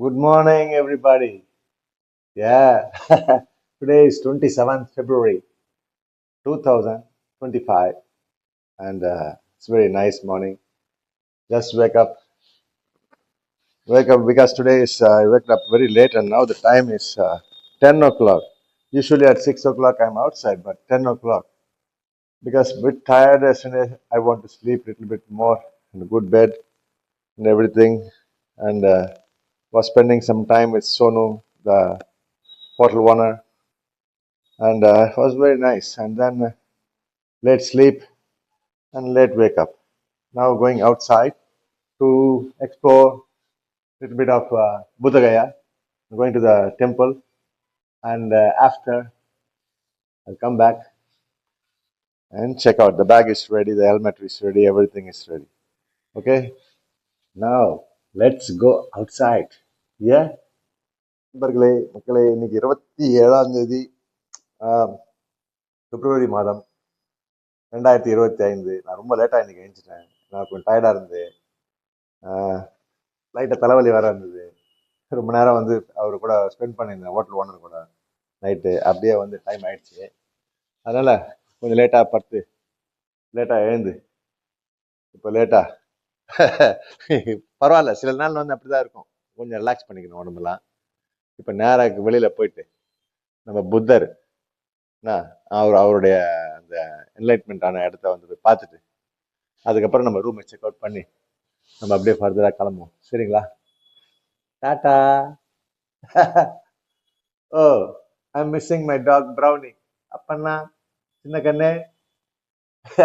Good morning, everybody. Yeah, today is 27th February 2025, and uh, it's a very nice morning. Just wake up, wake up because today is uh, I woke up very late, and now the time is uh, 10 o'clock. Usually at 6 o'clock I'm outside, but 10 o'clock because a bit tired yesterday. I want to sleep a little bit more in a good bed and everything, and uh, was spending some time with Sonu, the hotel owner, and uh, it was very nice. And then uh, late sleep and late wake up. Now going outside to explore a little bit of uh, Buddha Gaya, going to the temple, and uh, after I'll come back and check out. The bag is ready, the helmet is ready, everything is ready. Okay, now let's go outside ஏ நண்பர்களே மக்களே இன்னைக்கு இருபத்தி ஏழாம் தேதி பிப்ரவரி மாதம் ரெண்டாயிரத்தி இருபத்தி ஐந்து. நான் ரொம்ப லேட்டாக இன்னைக்கு எழுந்துட்டேன் நான் கொஞ்சம் டயர்டாக இருந்து லைட்டாக தலைவலி வர இருந்தது. ரொம்ப நேரம் வந்து அவர் கூட ஸ்பெண்ட் பண்ணியிருந்தேன் ஹோட்டல் ஓனர் கூட நைட்டு அப்படியே வந்து டைம் ஆயிடுச்சு. அதனால் கொஞ்சம் லேட்டாக படுத்து லேட்டாக எழுந்து. இப்போ லேட்டாக பரவாயில்ல சில நாள் வந்து அப்படி தான் இருக்கும். கொஞ்சம் ரிலாக்ஸ் பண்ணிக்கணும் உடம்பெல்லாம். இப்போ நேராக வெளியில் போயிட்டு நம்ம புத்தர் என்ன அவர் அவருடைய அந்த என்லைட்மெண்ட் ஆன இடத்த வந்து போய் பார்த்துட்டு அதுக்கப்புறம் நம்ம ரூமை செக் அவுட் பண்ணி நம்ம அப்படியே ஃபர்தராக கிளம்புவோம். சரிங்களா? Tata O I am missing my dog Brownie அப்பண்ணா சின்ன கண்ணே.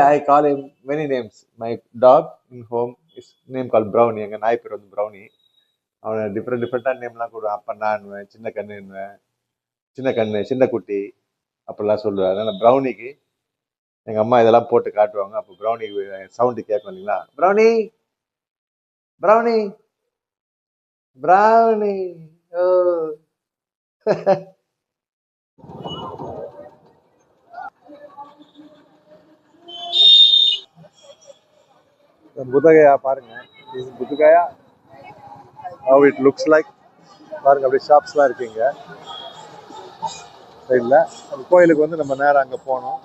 I call him many names my dog in home is name call Brownie எங்கள் நாய் பேர் வந்து ப்ரௌனி அவனை டிஃப்ரெண்ட் டிஃப்ரெண்ட்டான நேம்லாம் கொடுவேன் அப்போ நான் சின்ன கண்ணுன்னுவேன் சின்ன கண்ணு சின்ன குட்டி அப்படிலாம் சொல்லுவேன் அதனால் ப்ரௌனிக்கு எங்கள் அம்மா இதெல்லாம் போட்டு காட்டுவாங்க. அப்போ ப்ரௌனி சவுண்டு கேட்கும் இல்லைங்களா? Brownie Brownie Brownie oh. Bodhgaya பாருங்க. இது Bodhgaya? How it looks like பாருங்க அப்படியே ஷாப்ஸ்லாம் இருக்குங்க. சைடில் அந்த கோயிலுக்கு வந்து நம்ம நேரம் அங்கே போனோம்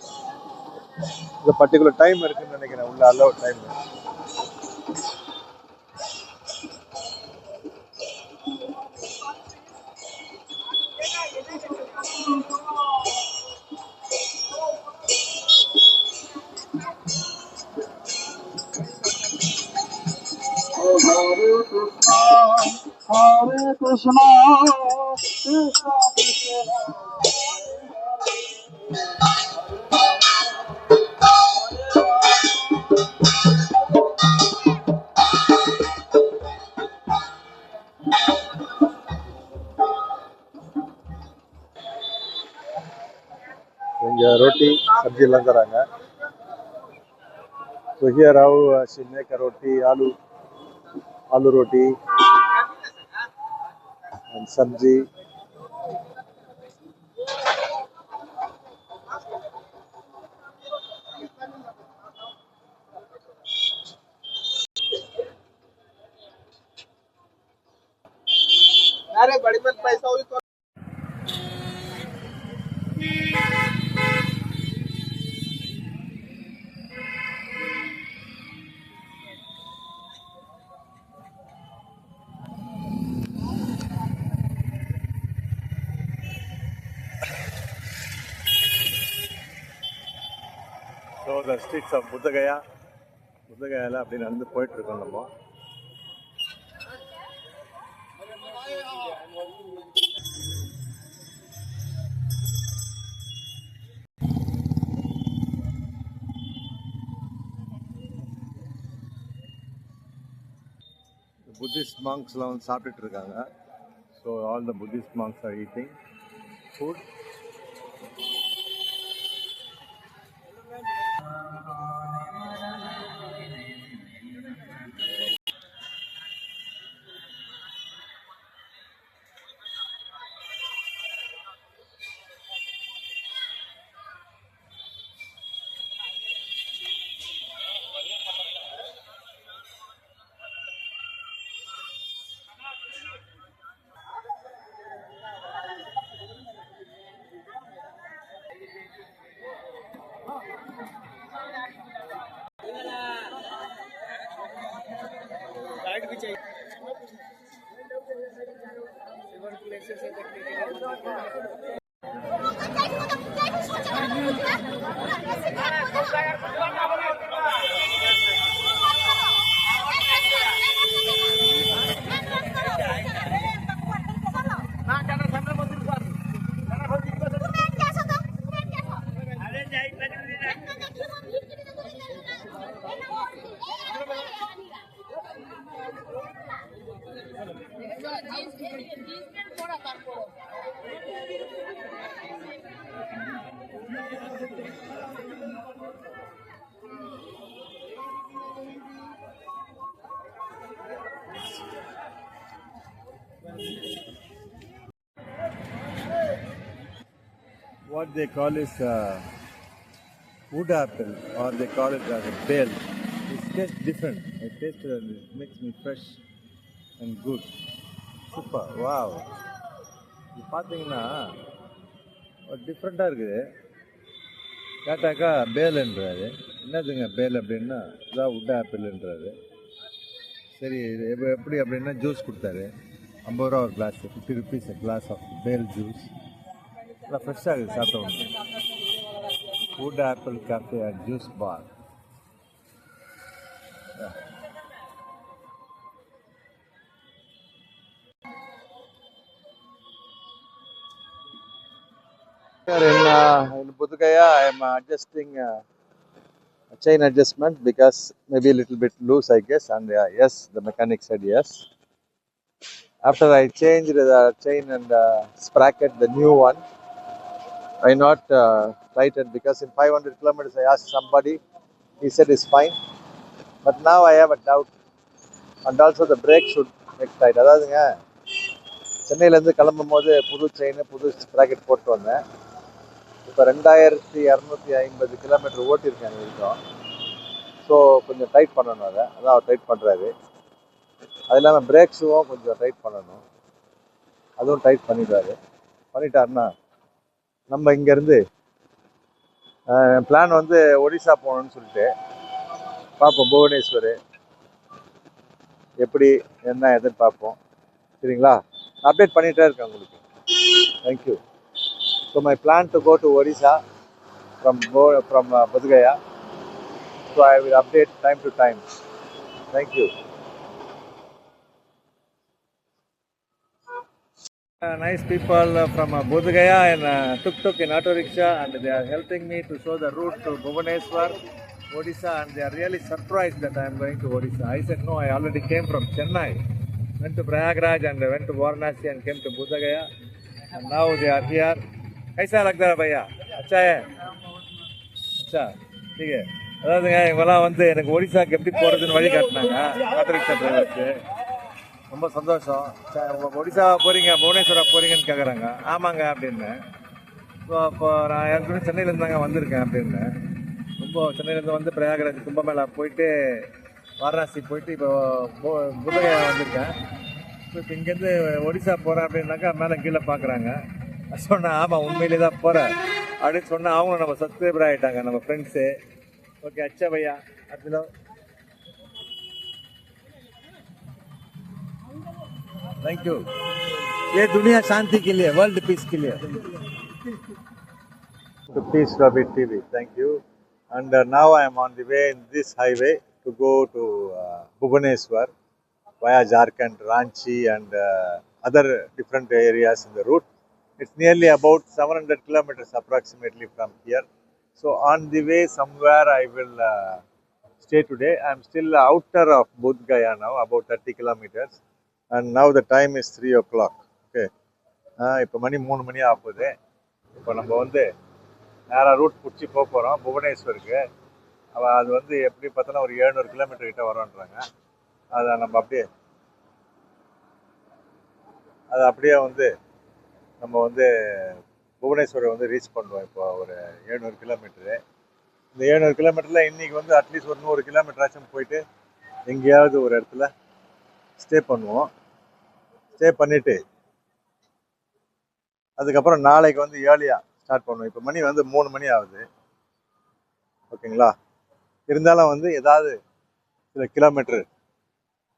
இந்த பர்டிகுலர் டைம் இருக்குன்னு நினைக்கிறேன். உள்ள allow time Hare Krishna, Krishna Krishna. இங்கே ரொட்டி சப்ஜி எல்லாம் தராங்க so here how she make a roti aloo aloo ரொட்டி and sabji. Streets of Bodhgaya புத்தகயாவில் அப்படி நடந்து போயிட்டுருக்கோம் நம்ம. புத்திஸ்ட் மாங்க்ஸ்லாம் வந்து சாப்பிட்டுட்டு இருக்காங்க. So all the Buddhist monks are eating food what they call is uh, wood apple or they call it as a bell. It tastes different. It tastes and it makes me fresh and good. Super. Wow. இது பார்த்தீங்கன்னா ஒரு டிஃப்ரெண்ட்டாக இருக்குது கேட்டாக்கா பேலுன்றாரு என்னதுங்க பேல் அப்படின்னா இதான் உட் ஆப்பிள்ன்றாரு சரி இது எப்படி அப்படின்னா ஜூஸ் கொடுத்தாரு ஐம்பது ரூபா ஒரு glass fifty rupees glass of bel juice Professor fresh ಆಗಿದೆ ಸಹ ತಗೊಂಡು food juice bar. In, uh, in I'm adjusting uh, chain adjustment because maybe a little bit loose, I guess. And uh, yes, the mechanic said yes. After I changed the chain and uh, sprocket, the new one, I not uh, tightened because in 500 kilometers I asked somebody, he said it's fine. But now I have a doubt. And also the brake should make tight. அதாவதுங்க சென்னையிலேருந்து கிளம்பும் போது புது chain புது bracket போட்டு வந்தேன் இப்போ ரெண்டாயிரத்தி இரநூத்தி ஐம்பது கிலோமீட்டர் ஓட்டியிருக்கேன் இது வரைக்கும் ஸோ கொஞ்சம் டைட் பண்ணணும் அதை அதான் அவர் டைட் பண்ணுறாரு அது இல்லாமல் பிரேக் ஷூவும் கொஞ்சம் டைட் பண்ணணும் அதுவும் டைட் பண்ணிடுவாரு பண்ணிட்டாருன்னா நம்ம இங்கேருந்து பிளான் வந்து ஒடிசா போகணும்னு சொல்லிட்டு பார்ப்போம் புவனேஸ்வர். எப்படி என்ன எதுன்னு பார்ப்போம் சரிங்களா அப்டேட் பண்ணிகிட்டே இருக்கேன் உங்களுக்கு. Thank you so my plan to go to Odisha from go from Bodhgaya so I will update time to time thank you Uh, nice people uh, from uh, Bodh Gaya and uh, tuk tuk in auto rickshaw and they are helping me to show the route to Bhubaneswar, Odisha and they are really surprised that I am going to Odisha. I said no, I already came from Chennai, went to Prayagraj and went to Varanasi and came to Bodh Gaya and now they are here. कैसा लगता है भैया अच्छा है अच्छा ठीक है அதாவதுங்க இவங்கெல்லாம் வந்து எனக்கு ஒடிசாக்கு எப்படி போகிறதுன்னு வழி காட்டினாங்க ஆட்டோ ரிக்ஷா டிரைவர்ஸு ரொம்ப சந்தோஷம். சார் உங்கள் ஒடிசா போகிறீங்க புவனேஸ்வரா போகிறீங்கன்னு கேட்குறாங்க ஆமாங்க அப்படின்னு. ஸோ அப்போ நான் ஏற்கனவே சென்னையிலேருந்து தாங்க வந்திருக்கேன் அப்படின்னு. ரொம்ப சென்னையிலேருந்து வந்து பிரயாகராஜ் கும்பமேளா போயிட்டு வாரணாசி போயிட்டு இப்போ பு- வந்திருக்கேன். ஸோ இப்போ இங்கேருந்து ஒடிசா போகிறேன் அப்படின்னாக்கா மேலே கீழே பார்க்குறாங்க. சொன்னேன் ஆமாம் உண்மையிலே தான் போகிறேன் அப்படின்னு சொன்னால் அவங்களும் நம்ம சப்ஸ்கிரைபர் ஆகிட்டாங்க நம்ம ஃப்ரெண்ட்ஸு ஓகே அச்சவையா அப்படிலாம் थैंक यू ये दुनिया शांति के लिए वर्ल्ड पीस के लिए to Peace Rabbit TV. Thank you. And uh, now I am on the way in this highway to go to uh, Bhubaneswar via Jharkhand, Ranchi, and uh, other different areas in the route. It's nearly about 700 kilometers approximately from here. So on the way somewhere I will uh, stay today. I'm still outer of Bodh Gaya now, about 30 kilometers. And now the time is three o'clock okay இப்போ மணி மூணு மணி ஆகுது. இப்போ நம்ம வந்து நேராக root பிடிச்சி போக போகிறோம் புவனேஸ்வருக்கு. அவள் அது வந்து எப்படி பார்த்தோன்னா ஒரு எழுநூறு கிலோமீட்டர் கிட்ட வரோன்றாங்க அதை நம்ம அப்படியே அது அப்படியே வந்து நம்ம வந்து புவனேஸ்வரை வந்து ரீச் பண்ணுவோம். இப்போ ஒரு எழுநூறு கிலோமீட்டரு இந்த எழுநூறு கிலோமீட்டரில் இன்றைக்கி வந்து அட்லீஸ்ட் ஒரு நூறு கிலோமீட்டராச்சும் போயிட்டு எங்கேயாவது ஒரு இடத்துல ஸ்டே பண்ணுவோம். ஸ்டே பண்ணிவிட்டு அதுக்கப்புறம் நாளைக்கு வந்து ஏர்லியாக ஸ்டார்ட் பண்ணுவோம். இப்போ மணி வந்து மூணு மணி ஆகுது. ஓகேங்களா? இருந்தாலும் வந்து ஏதாவது சில கிலோமீட்ரு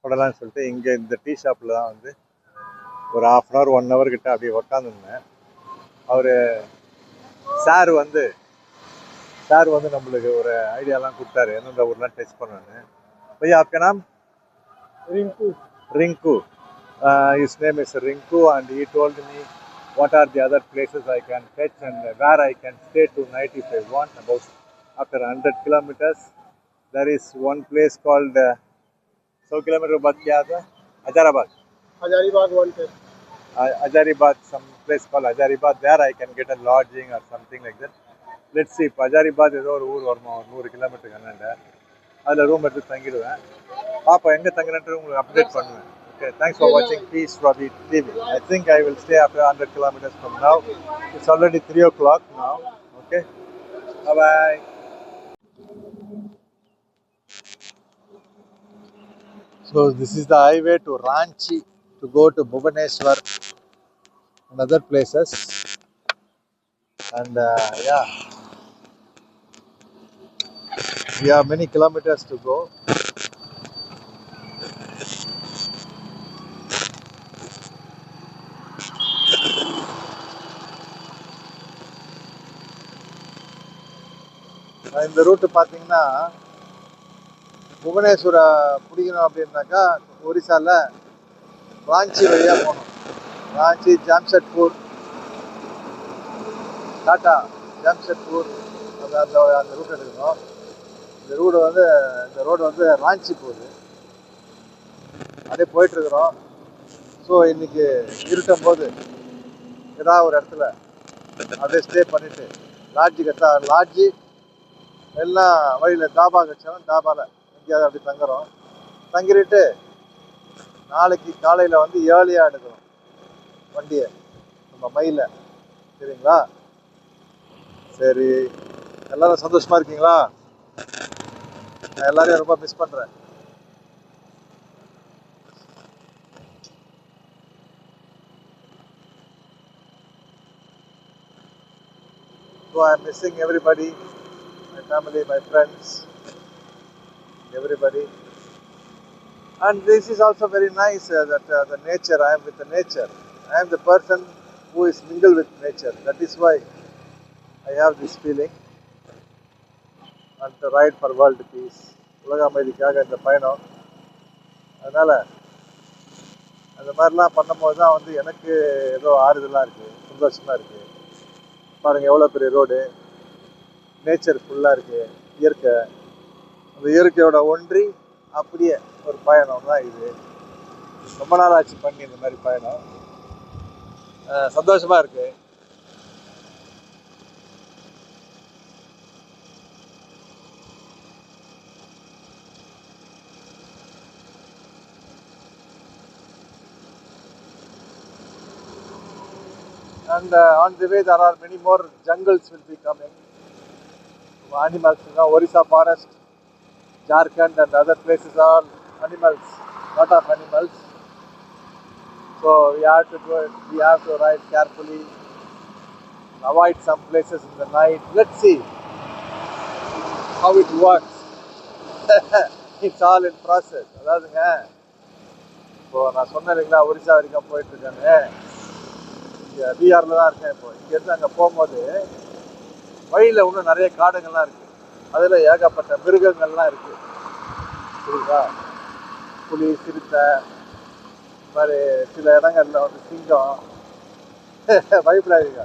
போடலாம்னு சொல்லிட்டு இங்கே இந்த டீ ஷாப்பில் தான் வந்து ஒரு half an hour one hour கிட்ட அப்படியே உக்காந்துருந்தேன். அவர் சார் வந்து சார் வந்து நம்மளுக்கு ஒரு ஐடியாலாம் கொடுத்தாரு. எந்தெந்த ஊர்லாம் டெஸ்ட் பண்ணணும்னு. பையா அப்பனா Rinku. Rinku. Uh, his name is Rinku, and he told me what are the other places I can fetch and where I can stay tonight if I want. About after 100 kilometers, there is one place called uh, 100 kilometer बाद क्या आता है Ajarabad. Hazaribagh one ten Uh, Ajaribad, some place called Ajaribad. There I can get a lodging or something like that. Let's see, இப்போ அஜாரிபாத் ஏதோ ஒரு ஊர் வருமா ஒரு நூறு கிலோமீட்டருக்கு அண்ணாண்ட அதில் ரூம் எடுத்து தங்கிடுவேன் பார்ப்போம் எங்கே தங்கினட்டு உங்களுக்கு அப்டேட் பண்ணுவேன் Okay, thanks for watching Peace Ravi TV. I think I will stay after 100 kilometers from now. It's already 3 o'clock now. Okay, bye bye. So this is the highway to Ranchi to go to Bhubaneswar and other places. And uh, yeah, we have many kilometers to go. இந்த route பார்த்தீங்கன்னா புவனேஸ்வரை பிடிக்கணும் அப்படின்னாக்கா ஒரிசாவில் ராஞ்சி வழியாக போகணும். Ranchi Jamshedpur tata Jamshedpur அந்த அந்த அந்த ரூட் எடுக்கணும். இந்த ரூடு வந்து இந்த ரோடு வந்து ராஞ்சி போகுது. அப்படியே போயிட்டுருக்குறோம். ஸோ இன்னைக்கு இருட்டும் போது ஏதாவது ஒரு இடத்துல அப்படியே ஸ்டே பண்ணிவிட்டு லாட்ஜி கட்டா லாட்ஜி எல்லாம் வழியில் தாபா கட்சாலும் தாபாவில் எங்கேயாவது அப்படி தங்குறோம். தங்கிட்டு நாளைக்கு காலையில் வந்து ஏர்லியாக எடுக்கிறோம். வண்டியை. நம்ம மயில. சரிங்களா? சரி. எல்லாரும் சந்தோஷமாக இருக்கீங்களா? நான் எல்லாரையும் ரொம்ப மிஸ் பண்ணுறேன் So I'm missing everybody, my family, my friends, everybody. And this is also very nice uh, that uh, the nature, I am with the nature. I am the person who is mingled with nature. That is why I have this feeling. And to ride for world peace. உலக அமைதிக்காக இந்த பயணம் அதனால் அந்த மாதிரிலாம் பண்ணும்போது தான் வந்து எனக்கு ஏதோ ஆறுதலாக இருக்குது சந்தோஷமாக இருக்குது பாருங்கள் எவ்வளோ பெரிய ரோடு நேச்சர் ஃபுல்லாக இருக்குது இயற்கை. அந்த இயற்கையோட ஒன்றி அப்படியே ஒரு பயணம் தான் இது. ரொம்ப நாள் ஆச்சு பண்ணி இந்த மாதிரி பயணம். அஹ் சந்தோஷமா இருக்கு. And uh, on the way, there are many more jungles will be coming. Animals, you know, Orissa forest, Jharkhand and other places are animals, lot of animals. So we have to go, we have to ride carefully, avoid some places in the night. Let's see how it works. it's all in process. அதாவதுங்க இப்போ நான் சொன்னேன் இல்லைங்களா ஒரிசா வரைக்கும் போயிட்டு இருக்கேன்னு இங்கே பீகாரில் தான் இருக்கேன் இப்போ இங்கேருந்து அங்கே போகும்போது வழியில் இன்னும் நிறைய காடுகள்லாம் இருக்குது அதில் ஏகப்பட்ட மிருகங்கள்லாம் இருக்குது புரியுதா? புலி சிறுத்தை இது மாதிரி சில இடங்களில் வந்து சிங்கம். பயப்படாதீங்க.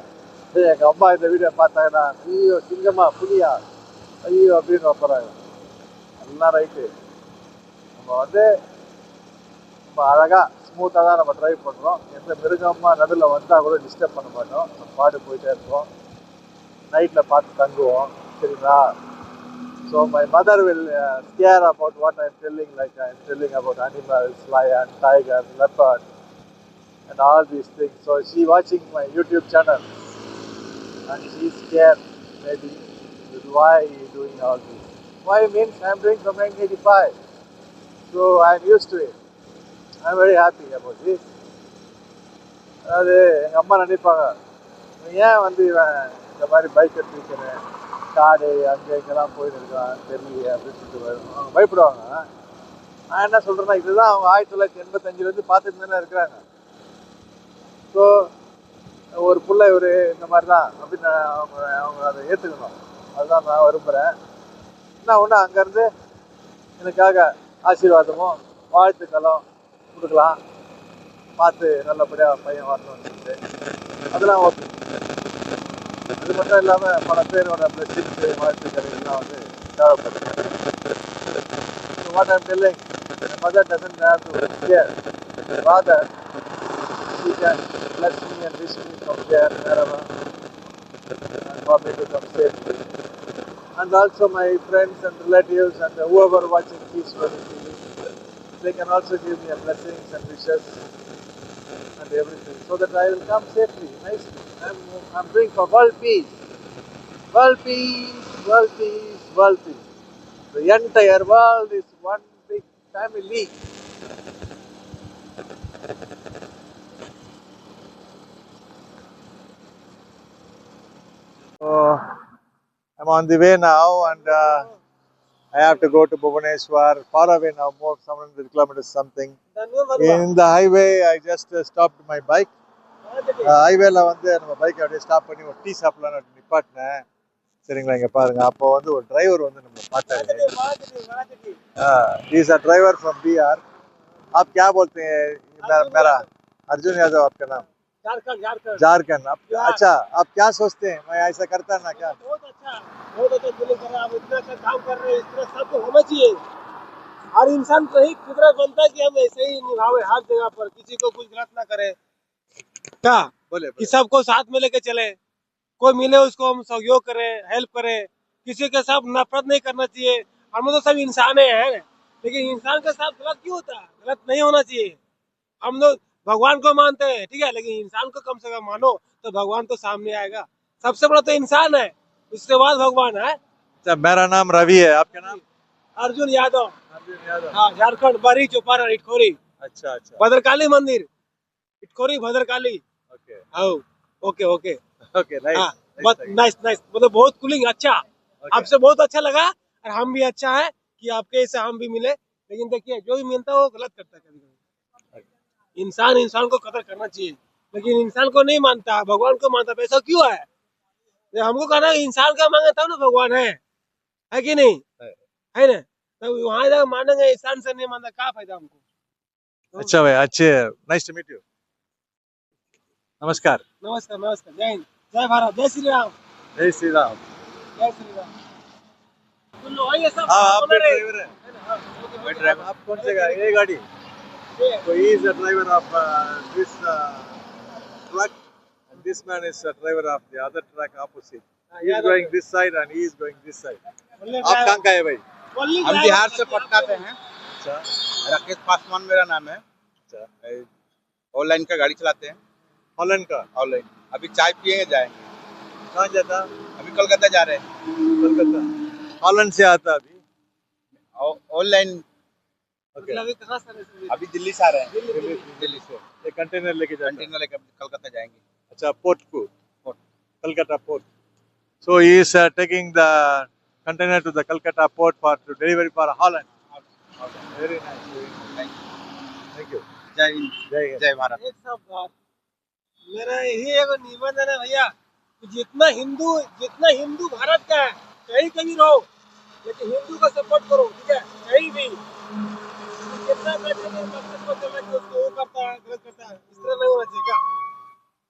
எங்கள் அம்மா இந்த வீடியோ பார்த்தாங்கன்னா ஐயோ சிங்கமா புலியா? ஐயோ அப்படின்னு வைப்பறாங்க எல்லாம் ரைட்டு. நம்ம வந்து நம்ம அழகாக ஸ்மூத்தாக தான் நம்ம ட்ரைவ் பண்ணுறோம் எந்த மிருகமாக நடுவில் வந்தால் கூட டிஸ்டர்ப் பண்ண மாட்டோம். நம்ம பாடு போயிட்டே இருப்போம். நைட்டில் பார்த்து தங்குவோம் சரிங்களா So my mother will uh, scare about what I'm telling, like I'm telling about animals, lion, tiger, leopard, and all these things. So she watching my YouTube channel, and she's scared maybe with why you doing all this. Why means I'm doing from 1985, so I'm used to it. I'm very happy about this. அதாவது எங்கள் அம்மா நினைப்பாங்க "இவன் ஏன் வந்து இவன் இந்த மாதிரி பைக் எடுத்துக்கிறேன் காடு அங்கே இங்கெல்லாம் போயிட்டு இருக்கான் தெரியல அப்படின்னு சொல்லிட்டு வரும். அவங்க பயப்படுவாங்க. நான் என்ன சொல்கிறேன்னா இதுதான் அவங்க ஆயிரத்தி தொள்ளாயிரத்தி எண்பத்தஞ்சிலேருந்து பார்த்துட்டு தானே இருக்கிறாங்க. ஸோ ஒரு பிள்ளை இவர் இந்த மாதிரி தான் அப்படின்னு அவங்க அவங்க அதை ஏற்றுக்கணும் அதுதான் நான் விரும்புகிறேன் என்ன ஒன்று அங்கேருந்து எனக்காக ஆசீர்வாதமும் வாழ்த்துக்களும் கொடுக்கலாம். பார்த்து நல்லபடியாக பையன் வரணும்னு சொல்லிட்டு. அதெல்லாம் ஓகே. அது மட்டும் இல்லாமல் பல பேரோட பிளஸிங்ஸு வாழ்த்துக்கள் எல்லாம் வந்து தேவைப்படுது So what I'm telling, my mother doesn't have to fear. Rather, she can bless me and wish me from here, wherever, and for me to come safely. And also my friends and relatives and whoever watching Peace Story TV, they can also give me a blessings and wishes and everything, so that I will come safely, I'm, I'm doing for world peace. World peace, world peace, world peace. The entire world is one big family. So I'm on the way now, and uh, I have to go to Bhubaneswar, far away now, more 700 kilometers something. In the highway, I just uh, stopped my bike. ஹைவேல வந்து நம்ம bike அப்படியே stop பண்ணி ஒரு tea சாப்பிடலாம்னு நிப்பாட்டினேன் சரிங்களா இங்க பாருங்க அப்போ வந்து ஒரு டிரைவர் வந்து நம்ம பார்த்தாரு he is a driver from Bihar आप क्या बोलते हैं मेरा, मेरा अर्जुन यादव आपका नाम झारखंड झारखंड झारखंड आप अच्छा आप क्या सोचते हैं मैं ऐसा करता ना क्या बहुत अच्छा बहुत अच्छा फीलिंग कर रहे हैं आप इतना अच्छा काम कर रहे हैं इस तरह सबको होना चाहिए हर इंसान को ही फितरत बनता है कि हम ऐसे ही निभावे हर जगह पर किसी को कुछ गलत ना करे क्या बोले कि सबको साथ में लेके चले। कोई मिले उसको हम सहयोग करें हेल्प करें। किसी के साथ नफरत नहीं करना चाहिए। हम तो सब इंसान है। लेकिन इंसान के साथ गलत क्यों होता? है गलत नहीं होना चाहिए। हम लोग भगवान को मानते हैं ठीक है? लेकिन इंसान को कम से कम मानो तो भगवान तो सामने आएगा। सबसे बड़ा तो इंसान है। उसके बाद भगवान है। अच्छा मेरा नाम रवि है। आपका नाम? अर्जुन यादव। अर्जुन यादव। हाँ झारखंड बरी चौपारा इटखोरी अच्छा अच्छा। भद्रकाली मंदिर। Itkhori Bhadrakali okay okay okay okay nice बहुत नाइस नाइस मतलब बहुत कूलिंग अच्छा आपसे बहुत अच्छा लगा और हम भी अच्छा है कि आपके से हम भी मिले लेकिन देखिए जो भी मिलता है वो गलत करता है कभी कभी इंसान इंसान को कदर करना चाहिए लेकिन इंसान को नहीं मानता भगवान को मानता पैसा ऐसा क्यों है ये हमको कहना इंसान का मांगे तब ना भगवान है है कि नहीं है। ना तो वहाँ जाकर मानेंगे इंसान से नहीं मानता क्या फ़ायदा हमको अच्छा भाई अच्छे नाइस टू मीट यू नमस्कार। नमस्कार नमस्कार। जय हिंद। जय भारत। जय श्री राम जय श्री राम जय श्री राम हाँ आप हैं। ड्राइवर है। है? हाँ, ड्राइवर आप कौन से गाड़ी? ये गाड़ी। ये, So he is a driver of this truck, and this man is a driver of the other truck opposite. हाँ, He is याद going this side and he is going this side. आप कहाँ का है भाई? हम बिहार से पटना से हैं अच्छा। राकेश पासवान मेरा नाम है। अच्छा। ऑनलाइन का गाड़ी चलाते हैं। हॉलैंड का। ऑनलाइन अभी चाय पियेंगे जाएँगे। कहाँ जाता? अभी कोलकाता जा रहे हैं। कोलकाता हॉलैंड से आता अभी। ऑनलाइन। ओके। मतलब अभी कहाँ से अभी दिल्ली से आ रहे हैं। दिल्ली से। ये कंटेनर लेके कंटेनर लेकर कोलकाता जाएँगे। अच्छा पोर्ट को? Port. So he is uh, taking the container to the Calcutta port for to delivery for Holland. Very nice. Very nice. Thank you. जय हिंद जय हिंद. जय भारत एक सब बात। मेरा यही एक निवेदन है भैया जितना हिंदू जितना हिंदू भारत का है कहीं कहीं रहो लेकिन हिंदू का सपोर्ट करो ठीक है? कहीं भी। कितना बैठे के मकसद को चला कि उसको वो करता है गलत करता है इस तरह नहीं होना चाहिए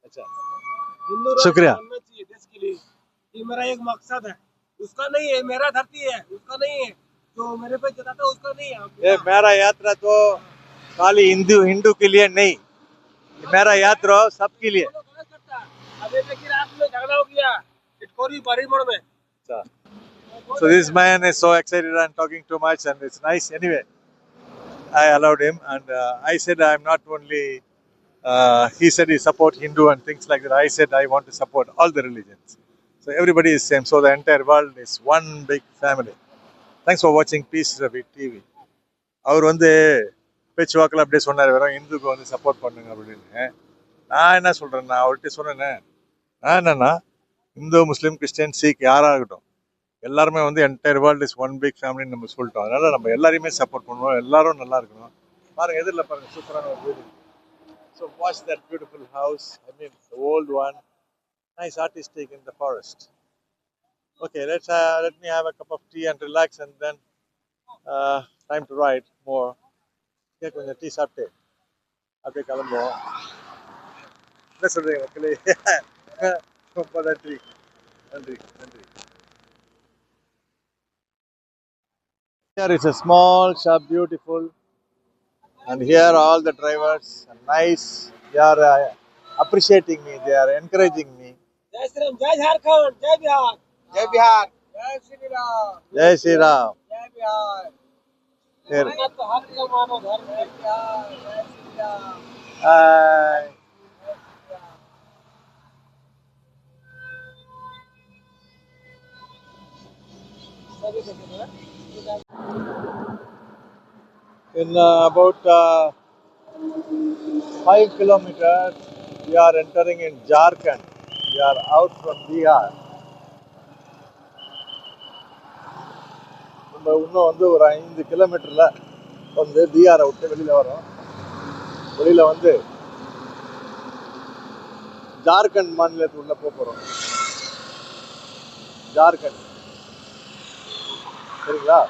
अच्छा। हिंदू शुक्रिया। चाहिए देश के लिए ये मेरा एक मकसद है। उसका नहीं है मेरा धरती है उसका नहीं है। जो मेरे पे जताता है उसका नहीं है। ये मेरा यात्रा तो खाली हिंदू हिंदू के लिए नहीं ये मेरा यात्रा सबके लिए दोनों गलत करता है अभी देखिए रात में झगड़ा हो गया इटकोरी बड़ी मोड़ में अच्छा. So this man is so excited and talking too much and it's nice. Anyway, I allowed him and uh, I said I'm not only. Uh, he said he support Hindu and things like that. I said I want to support all the religions. So everybody is same. So the entire world is one big family. Thanks for watching Peace Ravi TV. அவர் வந்து பேச்சுவாக்கில் அப்படியே சொன்னார் வெறும் இந்துக்கு வந்து support பண்ணுங்க அப்படின்னு. நான் என்ன சொல்றேன் நான் அவர்கிட்ட சொன்னேனே நான் என்னென்னா இந்து முஸ்லீம் கிறிஸ்டியன் சீக் யாராக இருக்கட்டும் எல்லாருமே வந்து entire world is one big ஃபேமிலின்னு நம்ம சொல்லிட்டோம். அதனால் நம்ம எல்லாரையுமே சப்போர்ட் பண்ணுவோம் எல்லாரும் நல்லா இருக்கணும். பாருங்கள் எதிரில் பாருங்கள் சூப்பரான ஒரு வீடு so watch that beautiful house I mean old one nice artistic in the forest okay let's let me have a cup of tea and relax and then time to write more இங்கே கொஞ்சம் tea சாப்பிட்டு அப்படியே கிளம்புவோம். என்ன சொல்கிறீங்க மக்களே? ரொம்ப நன்றி. நன்றி நன்றி. Here is a small shop, beautiful, and here all the drivers are nice. They are uh, appreciating me. They are encouraging me. Jai Sri Ram, Jai Jharkhand, Jai Bihar, Jai Bihar, Jai Sri Ram, Jai Sri Ram, Jai Bihar. फिर In uh, about uh, 5 kilometers, we are entering in Jharkhand. We are out from Bihar. இப்போ இன்னும் வந்து ஒரு ஐந்து கிலோமீட்டரில் வந்து டிஆரை விட்டு வெளியில் வரும். வெளியில் வந்து ஜார்க்கண்ட் மாநிலத்துக்குள்ள போக போகிறோம் ஜார்க்கண்ட். சரிங்களா?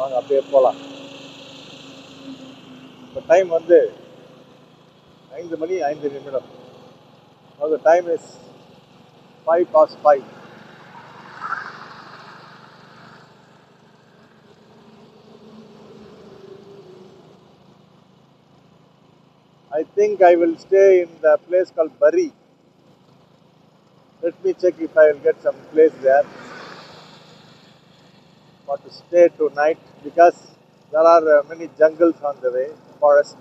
வாங்க அப்படியே போகலாம் இப்போ டைம் வந்து ஐந்து மணி ஐந்து நிமிடம். அது time is five pass five I think I will stay in the place called Bari. Let me check if I will get some place there for to stay tonight because there are uh, many jungles on the way, forest.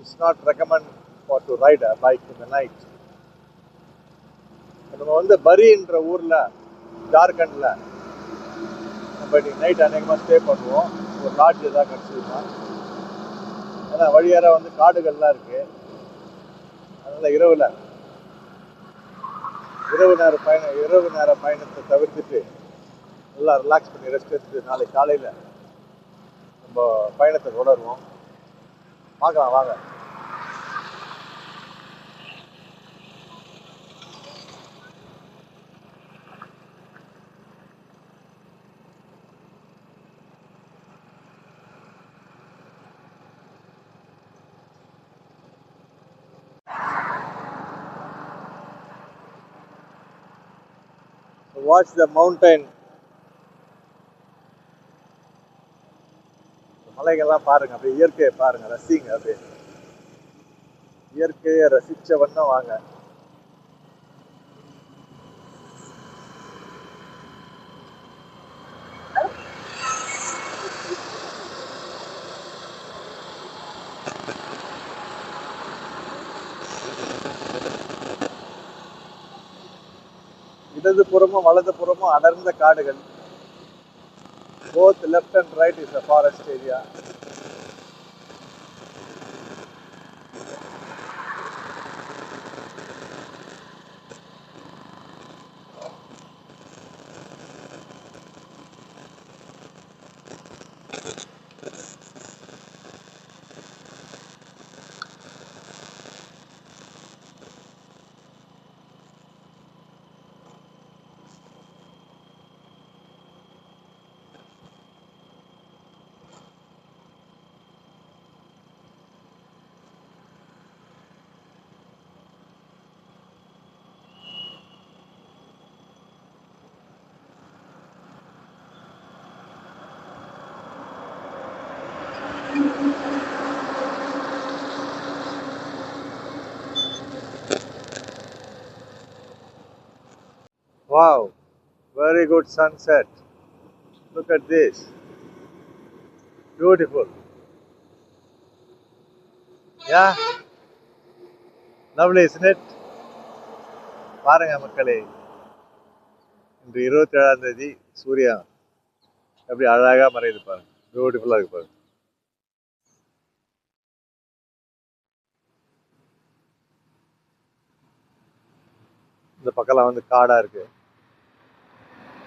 It's not recommend for to ride a bike in the night. நம்ம வந்து பரின்ற ஊரில் ஜார்க்கண்டில் நம்ம இன்னைக்கு night அநேகமாக stay பண்ணுவோம் ஒரு lodge எதாவது கிடச்சிதுன்னா ஏன்னா வழியார வந்து காடுகள்லாம் இருக்குது அதனால் இரவில் இரவு நேர பயணம் இரவு நேர பயணத்தை தவிர்த்துட்டு நல்லா ரிலாக்ஸ் பண்ணி ரெஸ்ட் எடுத்துட்டு நாளைக்கு காலையில் நம்ம பயணத்தை தொடருவோம். பார்க்கலாம் வாங்க. Watch the mountain. மலைகள்லாம் பாருங்க அப்படியே இயற்கையை பாருங்க ரசிங்க அப்படியே. இயற்கையை ரசிச்ச வண்ணம் வாங்க. இடதுபுறமும் வலது புறமும் அடர்ந்த காடுகள். Both left and right is a forest area Wow, very good sunset. Look at this. Beautiful. Yeah. Lovely, isn't it? பாருங்க மக்களே இன்று இருபத்தி ஏழாம் தேதி சூர்யா எப்படி அழகா மறையுது பாருங்க பியூட்டிஃபுல்லா இருக்கு பாருங்க இந்த பக்கம்லாம் வந்து காடாக இருக்கு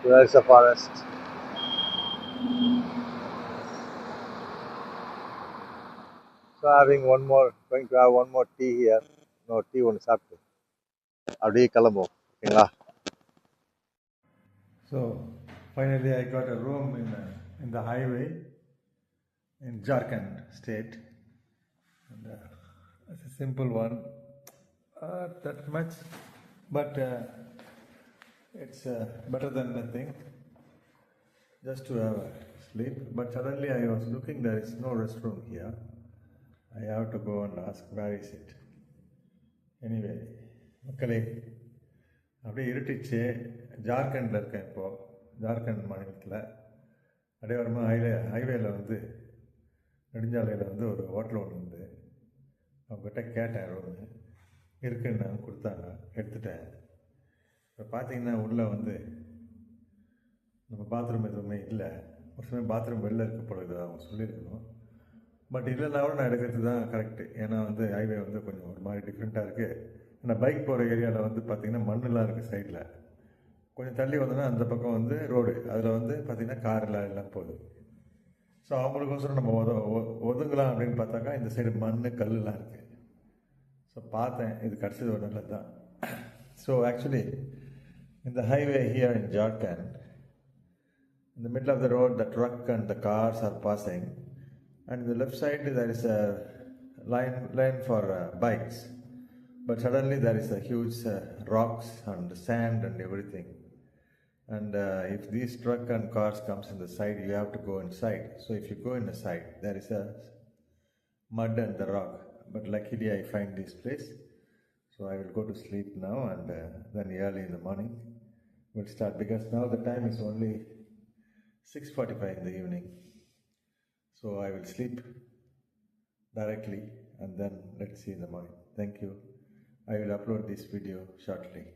there's a forest so having one more going to have one more tea here no tea ஒன்று சாப்பிட்டு அப்படியே கிளம்புவோம் ஓகேங்களா So finally, I got a room in uh, in the highway in Jharkhand state. And, uh, it's a simple one, uh, it's uh, better than nothing. Just to have a sleep. But suddenly I was looking, there is no restroom here. I have to go and ask where is it. மக்களே அப்படியே இருட்டிச்சு ஜார்க்கண்டில் இருக்கேன் இப்போது ஜார்க்கண்ட் மாநிலத்தில் அடையாளமாக highway ஹைவேயில் வந்து நெடுஞ்சாலையில் வந்து ஒரு ஹோட்டல் ஒன்று இருந்து அவங்ககிட்ட கேட்டேன் ரூமு இருக்குன்னு கொடுத்தாங்க எடுத்துட்டேன் இப்போ பார்த்தீங்கன்னா உள்ளே வந்து நம்ம பாத்ரூம் எதுவுமே இல்லை. ஒரு சமயம் பாத்ரூம் வெளில இருக்க பொழுது அவங்க சொல்லியிருக்கணும். பட் இல்லைன்னா கூட நான் எடுக்கிறது தான் கரெக்டு ஏன்னா வந்து ஹைவே வந்து கொஞ்சம் ஒரு மாதிரி டிஃப்ரெண்ட்டாக இருக்குது ஏன்னா பைக் போகிற ஏரியாவில் வந்து பார்த்திங்கன்னா மண்ணெலாம் இருக்குது சைடில் கொஞ்சம் தள்ளி வந்தோன்னா அந்த பக்கம் வந்து ரோடு அதில் வந்து பார்த்திங்கன்னா கார்லாம் எல்லாம் போகுது. ஸோ அவங்களுக்கோசரம் நம்ம ஒத ஒ- ஒதுங்கலாம் அப்படின்னு பார்த்தாக்கா இந்த சைடு மண் கல்லுலாம் இருக்குது ஸோ பார்த்தேன் இது கிடச்சது ஒரு நல்லது தான் so actually in the highway here in Jharkhand, in the middle of the road, the truck and the cars are passing, and the left side there is a line line for uh, bikes, but suddenly there is a huge uh, rocks and sand and everything, and uh, if these truck and cars comes in the side, you have to go inside. So if you go in the side, there is a mud and the rock. But luckily, I find this place. So I will go to sleep now and uh, then early in the morning we'll start because now the time is only 6.45 in the evening. So I will sleep directly and then let's see in the morning. Thank you. I will upload this video shortly.